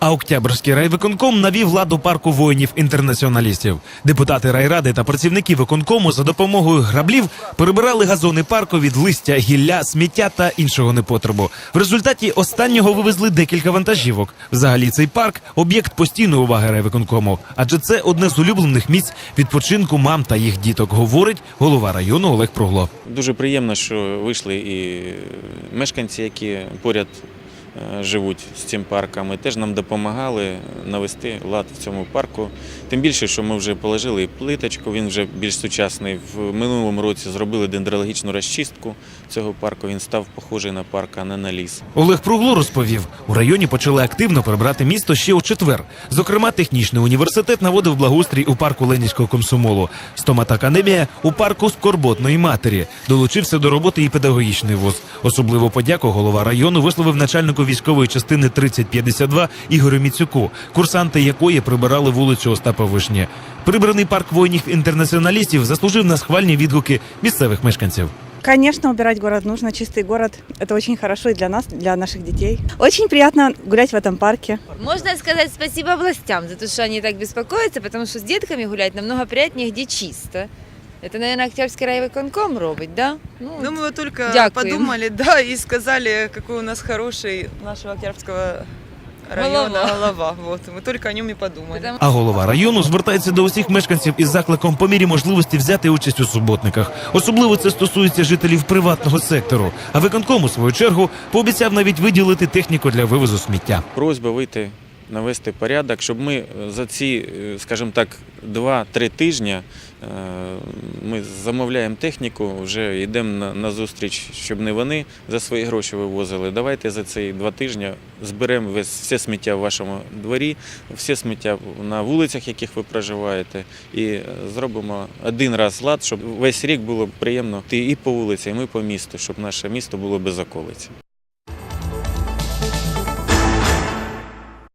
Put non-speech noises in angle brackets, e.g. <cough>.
А Октябрьський райвиконком навів ладу парку воїнів-інтернаціоналістів. Депутати райради та працівники виконкому за допомогою граблів перебирали газони парку від листя, гілля, сміття та іншого непотребу. В результаті останнього вивезли декілька вантажівок. Взагалі цей парк об'єкт постійної уваги райвиконкому, адже це одне з улюблених місць відпочинку мам та їх діток, говорить голова району Олег Пругло. Дуже приємно, що вийшли і мешканці, які поряд живуть з цим парком, і теж нам допомагали навести лад в цьому парку. Тим більше, що ми вже положили плиточку, він вже більш сучасний. В минулому році зробили дендрологічну розчистку цього парку. Він став похожий на парк, а не на ліс. Олег Пругло розповів, у районі почали активно прибирати місто ще у четвер. Зокрема, технічний університет наводив благоустрій у парку Ленінського комсомолу. Стоматакадемія у парку Скорботної матері. Долучився до роботи і педагогічний вуз. Особливу подяку голова району висловив начальнику військової частини 3052 Ігорю Міцюку, курсанти якої прибирали вулицю Остапа Вишні. Прибраний парк воїнів-інтернаціоналістів заслужив на схвальні відгуки місцевих мешканців. Конечно, убирать город нужно, чистый город. Это очень хорошо и для нас, для наших детей. Очень приятно гулять в этом парке. Можно сказать спасибо властям за то, что они так беспокоятся, потому что с детками гулять намного приятнее, где чисто. Это, наверное, Октябрьский райвыконком робить, да? Ну, Ну, мы вот только Дякуем. подумали, <laughs> да, и сказали, какой у нас хороший нашего Октябрьского района Голова. голова. <laughs> Вот, мы только о нем и подумали. потому- А голова району звертається до усіх мешканців із закликом по мірі можливості взяти участь у суботниках. Особливо це стосується жителів приватного сектору. А виконком, у свою чергу, пообіцяв навіть виділити техніку для вивозу сміття. Просьба вийти навести порядок, щоб ми е, за ці, е, скажімо так, 2-3 тижні е, ми замовляємо техніку, вже йдемо на, зустріч, щоб не вони за свої гроші вивозили. Давайте за ці два тижні зберемо весь все сміття в вашому дворі, все сміття на вулицях, яких ви проживаєте, і е, зробимо один раз лад, щоб весь рік було приємно йти і по вулиці, і ми по місту, щоб наше місто було без околиць.